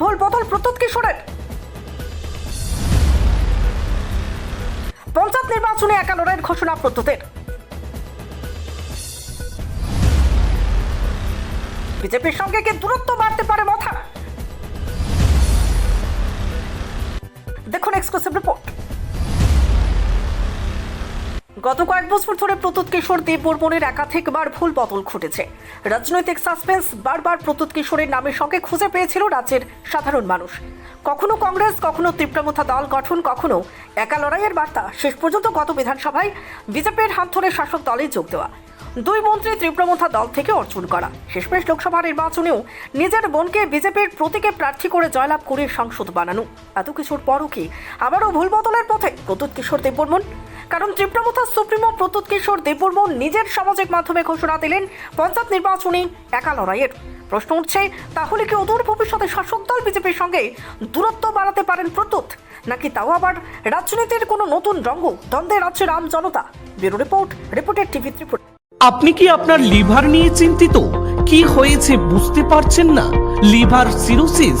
ভোল বদল প্রত্যুৎ কিশোরের পঞ্চায়েত নির্বাচনে একা লড়াইয়ের ঘোষণা প্রত্যুতের বিজেপির সঙ্গে কি দূরত্ব বাড়তে পারে মাথা। দেখুন এক্সক্লুসিভ রিপোর্ট গত কয়েক বছর ধরে প্রতুত কিশোর দেব বর্মনের একাধিকবার ভুল বদল ঘটেছে। রাজনৈতিক সাসপেন্স বারবার প্রতুত কিশোরের নামের সঙ্গে খুঁজে পেয়েছিল রাজ্যের সাধারণ মানুষ। কখনো কংগ্রেস, কখনো তীব্রমথা দল গঠন, কখনো একা লড়াইয়ের বার্তা। শেষ পর্যন্ত গত বিধানসভায় বিজেপির হাত ধরে শাসক দলে যোগ দেওয়া। দুই মন্ত্রী তীব্রমথা দল থেকে অর্জন করা। শেষমেশ লোকসভা নির্বাচনেও নিজের বোনকে বিজেপির প্রতীকে প্রার্থী করে জয়লাভ করে সাংসদ বানানো। এত কিছুর পরও কি আবারও ভুল বদলের পথে প্রতুত কিশোর দেববর্মন কারণ তীব্রমথা সুপ্রিমো প্রতুত কিশোর দেববর্মন নিজের সামাজিক মাধ্যমে ঘোষণা দিলেন, পঞ্চায়েত নির্বাচনে একা লড়াইয়ের। প্রশ্ন উঠছে, তাহলে কি অদূর ভবিষ্যতে শাসক দল বিজেপির সঙ্গে দূরত্ব বাড়াতে পারেন প্রতুত? নাকি তাও আবার রাজনীতির কোনো নতুন রঙ্গ দ্বন্দ্বে রাজ্যের আম জনতা? ব্যুরো রিপোর্ট, রিপোর্টের টিভি ত্রিপুরা। আপনি কি আপনার লিভার নিয়ে চিন্তিত? কি হয়েছে বুঝতে পারছেন না? লিভার সিরোসিস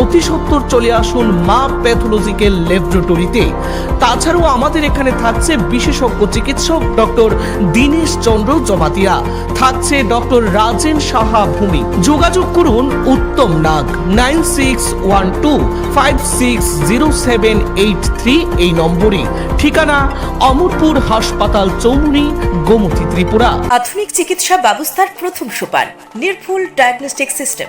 অতি সত্বর চলে আসুন মা প্যাথোলজিক্যাল ল্যাবরেটরিতে। তাছাড়াও আমাদের এখানে থাকছে বিশেষজ্ঞ চিকিৎসক ডক্টর দীনেশ চন্দ্র জমাতিয়া, থাকছে ডক্টর রাজেন সাহা ভূমি। যোগাযোগ করুন Uttam Nag, nine six one two five six zero seven eight three এই নম্বরে। ঠিকানা অমরপুর হাসপাতাল চৌমুনি গোমতী ত্রিপুরা। আধুনিক চিকিৎসা ব্যবস্থার প্রথম সোপান, নির্ভুল ডায়াগনস্টিক সিস্টেম।